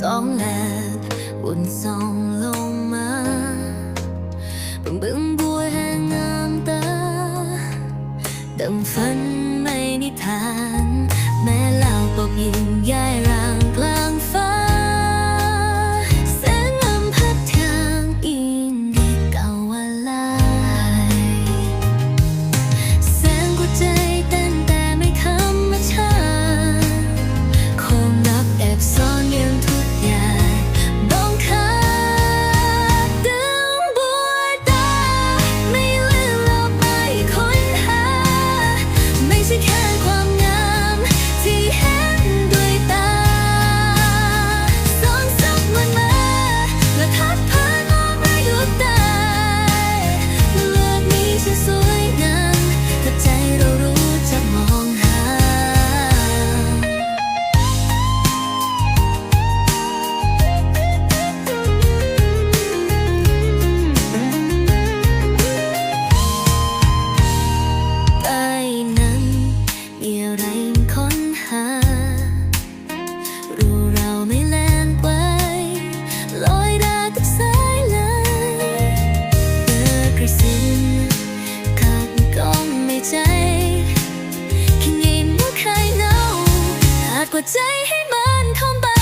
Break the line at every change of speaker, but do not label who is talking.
สองแลบวนสองลงมาบึงบึงบัวแห่งงามตาดังฝัน รู้เราไม่แล่นไป ลอยดากับสายลยเบอร์กระสินขาดกล้ไม่ใจคิดยินว่าใครเงาขาดกว่าใจให้มันคงไป